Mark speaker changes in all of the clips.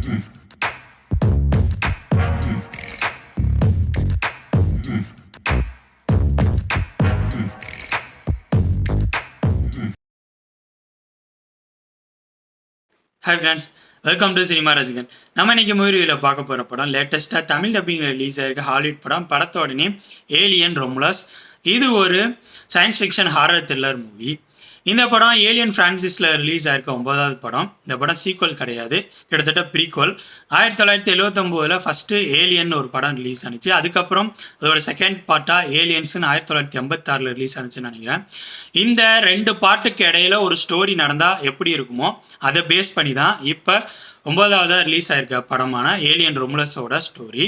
Speaker 1: Hi friends welcome to cinema ரசிகன் நம்ம இன்னைக்கு மூவியில் பார்க்க போகிற படம் லேட்டஸ்ட்டாக தமிழ் டப்பிங் ரிலீஸ் ஆயிருக்க. ஹாலிவுட் படம். படத்தோட நேம் ஏலியன் ரொமுலாஸ் இது ஒரு science fiction horror thriller movie இந்த படம் ஏலியன் ஃப்ரான்சிஸில் ரிலீஸ் ஆயிருக்க ஒன்பதாவது படம். இந்த படம் சீக்வல் கிடையாது. கிட்டத்தட்ட ப்ரீக்வல் ஆயிரத்தி தொள்ளாயிரத்தி எழுவத்தொம்போதில் ஃபஸ்ட்டு ஏலியன் ஒரு படம் ரிலீஸ் ஆனிச்சு. அதுக்கப்புறம் அதோட செகண்ட் பார்ட்டாக ஏலியன்ஸ்னு ஆயிரத்தி தொள்ளாயிரத்தி எண்பத்தாறில் ரிலீஸ் ஆனிச்சுன்னு நினைக்கிறேன். இந்த ரெண்டு பாட்டுக்கு இடையில ஒரு ஸ்டோரி நடந்தால் எப்படி இருக்குமோ அதை பேஸ் பண்ணி தான் இப்போ ஒன்பதாவதாக ரிலீஸ் ஆயிருக்க படமான ஏலியன் ரொமுலஸோட ஸ்டோரி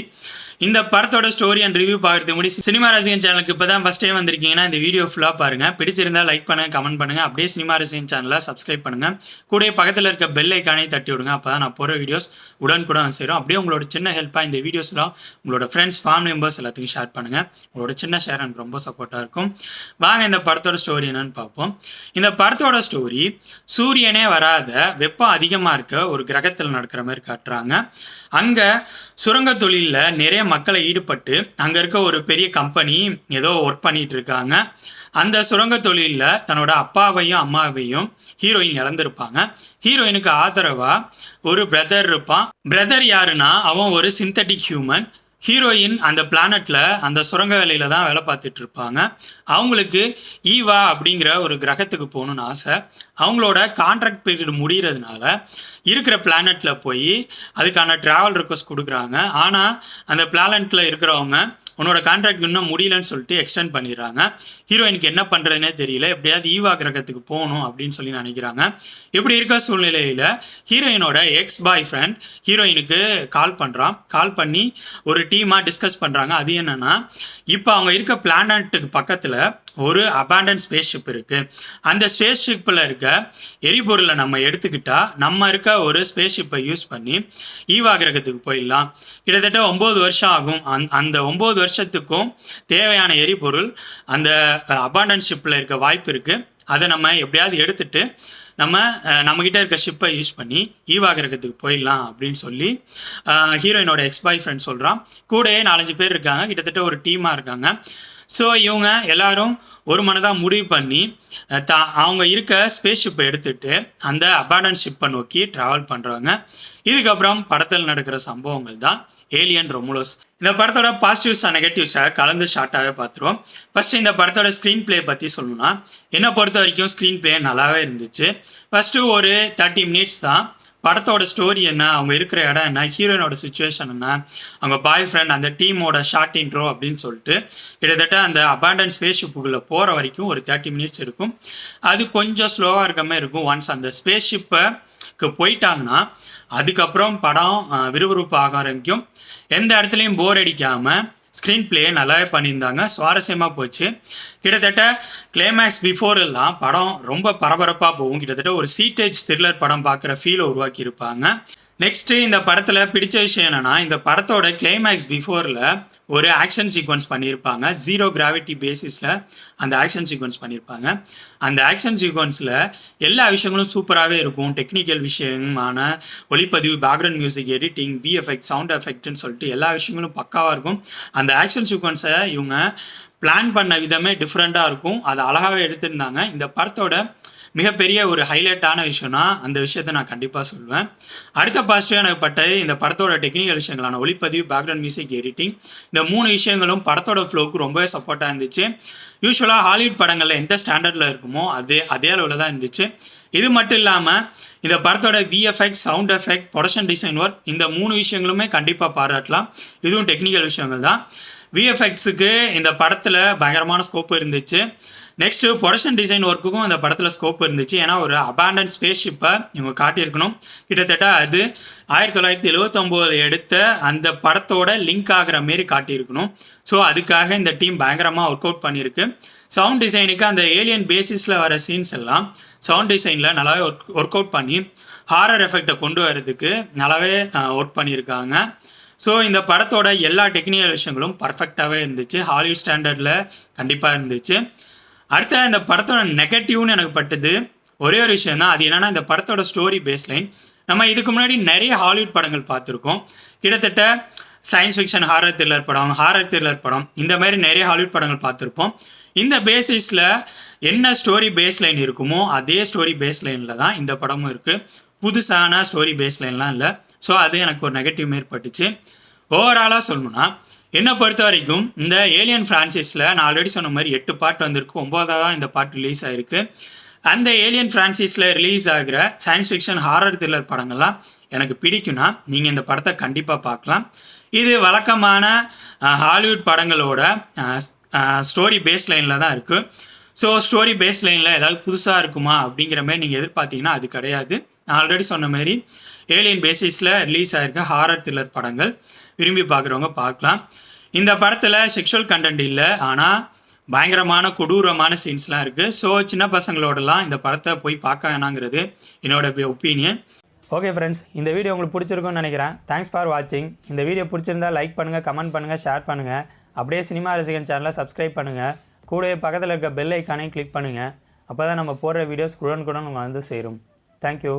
Speaker 1: இந்த படத்தோட ஸ்டோரி அண்ட் ரிவ்யூ பார்க்கறதுக்கு முன்னாடி சினிமா ரசிகன் சேனலுக்கு இப்போ தான் ஃபஸ்ட் டைம் வந்திருக்கீங்கன்னா இந்த வீடியோ ஃபுல்லாக பாருங்கள் பிடிச்சிருந்தா லைக் பண்ணுங்க கமெண்ட் பண்ணுங்க. அப்படியே சினிமா ரசிகன் சேனலை சப்ஸ்கிரைப் பண்ணுங்க. கூட பக்கத்தில் இருக்க பெல் ஐக்கானே தட்டி விடுங்க. அப்போ தான் நான் போகிற வீடியோஸ் உடனுக்குடன் சேரும். அப்படியே உங்களோட சின்ன ஹெல்ப்பாக இந்த வீடியோஸ்லாம் உங்களோட ஃப்ரெண்ட்ஸ் ஃபேமிலி மெம்பர்ஸ் எல்லாத்துக்கும் ஷேர் பண்ணுங்க. உங்களோட சின்ன ஷேர் எனக்கு ரொம்ப சப்போர்ட்டாக இருக்கும். வாங்க இந்த படத்தோட ஸ்டோரி என்னன்னு பார்ப்போம். இந்த படத்தோட ஸ்டோரி சூரியனே வராத வெப்பம் அதிகமாக இருக்க ஒரு கிரகத்தில் நடக்கிற மாதிரி காட்டுறாங்க. அங்கே சுரங்க தொழிலில் நிறைய மக்களை ஈடுபட்டு அங்கே இருக்க ஒரு பெரிய கம்பெனி ஏதோ ஒர்க் பண்ணிட்டு இருக்காங்க. அந்த சுரங்க தொழிலில் தன்னோட அப்பா அப்பாவையும் அம்மாவையும் ஹீரோயின் இழந்திருப்பாங்க. ஹீரோயினுக்கு ஆதரவா ஒரு பிரதர் இருப்பான். பிரதர் யாருன்னா அவன் ஒரு சிந்தட்டிக் ஹியூமன் ஹீரோயின் அந்த பிளானட்ல அந்த சுரங்க வேலையில தான் வேலை பார்த்துட்டு இருப்பாங்க. அவங்களுக்கு ஈவா அப்படிங்கிற ஒரு கிரகத்துக்கு போகணும்னு ஆசை. அவங்களோட கான்ட்ராக்ட் பீரியட் முடிகிறதுனால இருக்கிற பிளானட்ல போய் அதுக்கான டிராவல் ரிக்வஸ்ட் கொடுக்குறாங்க. ஆனால் அந்த பிளானட்ல இருக்கிறவங்க உன்னோட கான்ட்ராக்ட் இன்னும் முடியலன்னு சொல்லிட்டு எக்ஸ்டெண்ட் பண்ணிடுறாங்க. ஹீரோயினுக்கு என்ன பண்ணுறதுனே தெரியல. எப்படியாவது ஈவா கிரகத்துக்கு போகணும் அப்படின்னு சொல்லி நினைக்கிறாங்க. இப்படி இருக்க சூழ்நிலையில்? ஹீரோயினோட எக்ஸ் பாய் ஃப்ரெண்ட் ஹீரோயினுக்கு கால் பண்ணுறான் கால் பண்ணி ஒரு டீமாக டிஸ்கஸ் பண்ணுறாங்க அது என்னன்னா இப்போ அவங்க இருக்க பிளானட்டுக்கு பக்கத்தில் ஒரு அபாண்டன் ஸ்பேஸ் ஷிப் இருக்கு. அந்த ஸ்பேஸ் ஷிப்பில் இருக்க எரிபொருளை நம்ம எடுத்துக்கிட்டால் நம்ம இருக்க ஒரு ஸ்பேஸ் ஷிப்பை யூஸ் பண்ணி ஈவா கிரகத்துக்கு போயிடலாம். கிட்டத்தட்ட ஒம்பது வருஷம் ஆகும். அந் அந்த ஒம்பது வருஷத்துக்கும் தேவையான எரிபொருள் அந்த அபாண்டன் ஷிப்பில் இருக்க வாய்ப்பு இருக்கு. அதை நம்ம எப்படியாவது எடுத்துட்டு நம்ம நம்மக்கிட்ட இருக்க ஷிப்பை யூஸ் பண்ணி ஈவா கிரகத்துக்கு போயிடலாம் அப்படின்னு சொல்லி ஹீரோயினோட எக்ஸ் பாய் ஃப்ரெண்ட் சொல்கிறான் கூடயே நாலஞ்சு பேர் இருக்காங்க. கிட்டத்தட்ட ஒரு டீமாக இருக்காங்க. ஸோ இவங்க எல்லாரும் ஒரு மனதாக முடிவு பண்ணி த தா அவங்க இருக்க ஸ்பேஸ் ஷிப்பை எடுத்துட்டு அந்த அபார்டன் ஷிப்பை நோக்கி ட்ராவல் பண்ணுறாங்க இதுக்கப்புறம் படத்தில் நடக்கிற சம்பவங்கள் தான் ஏலியன் ரொமுலோஸ் இந்த படத்தோட பாசிட்டிவ்ஸ் நெகட்டிவ்ஸாக நெகட்டிவ்ஸை கலந்து ஷார்ட்டாகவே பார்த்துருவோம். ஃபஸ்ட்டு இந்த படத்தோட ஸ்க்ரீன் ப்ளே பற்றி சொல்லணும்னா என்னை பொறுத்த வரைக்கும் ஸ்க்ரீன் ப்ளே நல்லாவே இருந்துச்சு. ஃபஸ்ட்டு ஒரு தேர்ட்டி மினிட்ஸ் தான் படத்தோட ஸ்டோரி என்ன? அவங்க இருக்கிற இடம் என்ன? ஹீரோயினோட சுச்சுவேஷன் என்ன? அவங்க பாய் ஃப்ரெண்ட் அந்த டீமோட ஷார்ட் இன்ட்ரோ அப்படின்னு சொல்லிட்டு கிட்டத்தட்ட அந்த அபாண்டன் ஸ்பேஸ் ஷிப்புக்குள்ளே போகிற வரைக்கும் ஒரு தேர்ட்டி மினிட்ஸ் இருக்கும். அது கொஞ்சம் ஸ்லோவாக இருக்க மாதிரி இருக்கும். ஒன்ஸ் அந்த ஸ்பேஸ் ஷிப்பைக்கு போயிட்டாங்கன்னா அதுக்கப்புறம் படம் விறுவிறுப்பு ஆக ஆரம்பிக்கும். எந்த இடத்துலையும் போர் அடிக்காமல் ஸ்க்ரீன் பிளே நல்லாவே பண்ணியிருந்தாங்க. சுவாரஸ்யமாக போச்சு. கிட்டத்தட்ட கிளைமேக்ஸ் பிஃபோர் எல்லாம் படம் ரொம்ப பரபரப்பாக போகும். கிட்டத்தட்ட ஒரு சீட்டேஜ் த்ரில்லர் படம் பார்க்குற ஃபீலை உருவாக்கி இருப்பாங்க நெக்ஸ்ட்டு இந்த படத்தில் பிடிச்ச விஷயம் என்னென்னா இந்த படத்தோட கிளைமேக்ஸ் பிஃபோரில் ஒரு ஆக்ஷன் சீக்வன்ஸ் பண்ணியிருப்பாங்க. ஜீரோ கிராவிட்டி பேசிஸில் அந்த ஆக்ஷன் சீக்வன்ஸ் பண்ணியிருப்பாங்க. அந்த ஆக்ஷன் சீக்வன்ஸில் எல்லா விஷயங்களும் சூப்பராகவே இருக்கும். டெக்னிக்கல் விஷயமான ஒளிப்பதிவு background music editing VFX sound எஃபெக்ட்னு சொல்லிட்டு எல்லா விஷயங்களும் பக்காவாக இருக்கும். அந்த ஆக்ஷன் சீக்வன்ஸை இவங்க பிளான் பண்ண விதமே டிஃப்ரெண்ட்டாக இருக்கும். அதை அழகாகவே எடுத்திருந்தாங்க. இந்த படத்தோட மிகப்பெரிய ஒரு ஹைலைட்டான விஷயம்னா அந்த விஷயத்த நான் கண்டிப்பாக சொல்லுவேன் அடுத்த பாசிட்டிவ் எனக்கு பட்டது இந்த படத்தோட டெக்னிக்கல் விஷயங்களான ஒளிப்பதிவு பேக்ரவுண்ட் மியூசிக் எடிட்டிங் இந்த மூணு விஷயங்களும் படத்தோட ஃப்ளோக்கு ரொம்பவே சப்போர்ட்டாக இருந்துச்சு. யூஸ்வலாக ஹாலிவுட் படங்களில் எந்த ஸ்டாண்டர்டில் இருக்குமோ அதே அதே அளவில் தான் இருந்துச்சு. இது மட்டும் இல்லாமல் இந்த படத்தோட VFX sound effect production design work இந்த மூணு விஷயங்களுமே கண்டிப்பாக பாராட்டலாம். இதுவும் டெக்னிக்கல் விஷயங்கள் தான். விஎஃப்எக்ஸுக்கு இந்த படத்தில் பயங்கரமான ஸ்கோப் இருந்துச்சு. நெக்ஸ்ட் ப்ரொடக்ஷன் டிசைன் ஒர்க்குக்கும் அந்த படத்தில் ஸ்கோப் இருந்துச்சு. ஏன்னா ஒரு அபாண்டன் ஸ்பேஸ் ஷிப்பை இவங்க காட்டியிருக்கணும். கிட்டத்தட்ட அது ஆயிரத்தி தொள்ளாயிரத்தி எழுபத்தொம்போதில் எடுத்த அந்த படத்தோட லிங்க் ஆகிற மாரி காட்டியிருக்கணும். ஸோ அதுக்காக இந்த டீம் பயங்கரமாக ஒர்க் அவுட் பண்ணியிருக்கு. சவுண்ட் டிசைனுக்கு அந்த ஏலியன் பேசிஸில் வர சீன்ஸ் எல்லாம் சவுண்ட் டிசைனில் நல்லாவே ஒர்க் ஒர்க் அவுட் பண்ணி ஹாரர் எஃபெக்டை கொண்டு வரதுக்கு நல்லாவே ஒர்க் பண்ணியிருக்காங்க. ஸோ இந்த படத்தோட எல்லா டெக்னிக்கல் விஷயங்களும் பர்ஃபெக்டாகவே இருந்துச்சு. ஹாலிவுட் ஸ்டாண்டர்டில் கண்டிப்பாக இருந்துச்சு. அடுத்த இந்த படத்தோட நெகட்டிவ்னு எனக்கு பட்டது ஒரே ஒரு விஷயம் தான் அது என்னன்னா இந்த படத்தோட ஸ்டோரி பேஸ்லைன் நம்ம இதுக்கு முன்னாடி நிறைய ஹாலிவுட் படங்கள் பார்த்துருக்கோம். கிட்டத்தட்ட சயின்ஸ் ஃபிக்ஷன் ஹாரர் த்ரில்லர் படம் ஹாரர் த்ரில்லர் படம் இந்த மாதிரி நிறைய ஹாலிவுட் படங்கள் பார்த்துருப்போம். இந்த பேசிஸில் என்ன ஸ்டோரி பேஸ் லைன் இருக்குமோ அதே ஸ்டோரி பேஸ் லைனில் தான் இந்த படமும் இருக்குது புதுசான ஸ்டோரி பேஸ் லைன்லாம் இல்லை. ஸோ அது எனக்கு ஒரு நெகட்டிவ் ஏற்பட்டுச்சு ஓவராலாக சொல்லணும்னா என்னை பொறுத்த வரைக்கும் இந்த ஏலியன் ஃப்ரான்சைஸில் நான் ஆல்ரெடி சொன்ன மாதிரி எட்டு பார்ட் வந்திருக்கு. ஒம்போதாவது தான் இந்த பார்ட் ரிலீஸ் ஆயிருக்கு. அந்த ஏலியன் ஃப்ரான்சைஸில் ரிலீஸ் ஆகிற சயின்ஸ் ஃபிக்ஷன் ஹாரர் த்ரில்லர் படங்கள்லாம் எனக்கு பிடிக்கும்னா நீங்கள் இந்த படத்தை கண்டிப்பாக பார்க்கலாம். இது வழக்கமான ஹாலிவுட் படங்களோட ஸ்டோரி பேஸ் லைனில் தான் இருக்குது ஸோ ஸ்டோரி பேஸ் லைனில் ஏதாவது புதுசாக இருக்குமா அப்படிங்கிற மாதிரி நீங்கள் எதிர்பார்த்தீங்கன்னா அது கிடையாது. நான் ஆல்ரெடி சொன்ன மாதிரி ஏலியன் பேசிஸில் ரிலீஸ் ஆகிருக்க ஹாரர் த்ரில்லர் படங்கள். விரும்பி பார்க்குறவங்க பார்க்கலாம். இந்த படத்தில் செக்ஷுவல் கண்டென்ட் இல்லை. ஆனால் பயங்கரமான கொடூரமான சீன்ஸ்லாம் இருக்குது ஸோ சின்ன பசங்களோடலாம் இந்த படத்தை போய் பார்க்க வேணாங்கிறது என்னோட ஒப்பீனியன்
Speaker 2: ஓகே ஃப்ரெண்ட்ஸ் இந்த வீடியோ உங்களுக்கு பிடிச்சிருக்கும்னு நினைக்கிறேன். தேங்க்ஸ் ஃபார் வாட்சிங் இந்த வீடியோ பிடிச்சிருந்தா லைக் பண்ணுங்கள் கமெண்ட் பண்ணுங்கள் ஷேர் பண்ணுங்கள் அப்படியே சினிமா ரசிகன் சேனலை சப்ஸ்கிரைப் பண்ணுங்கள் கூடவே பக்கத்தில் இருக்க பெல் ஐக்கானையும் கிளிக் பண்ணுங்கள் அப்போ தான் நம்ம போடுற வீடியோஸ் குடன் குடன் வந்து சேரும். தேங்க்யூ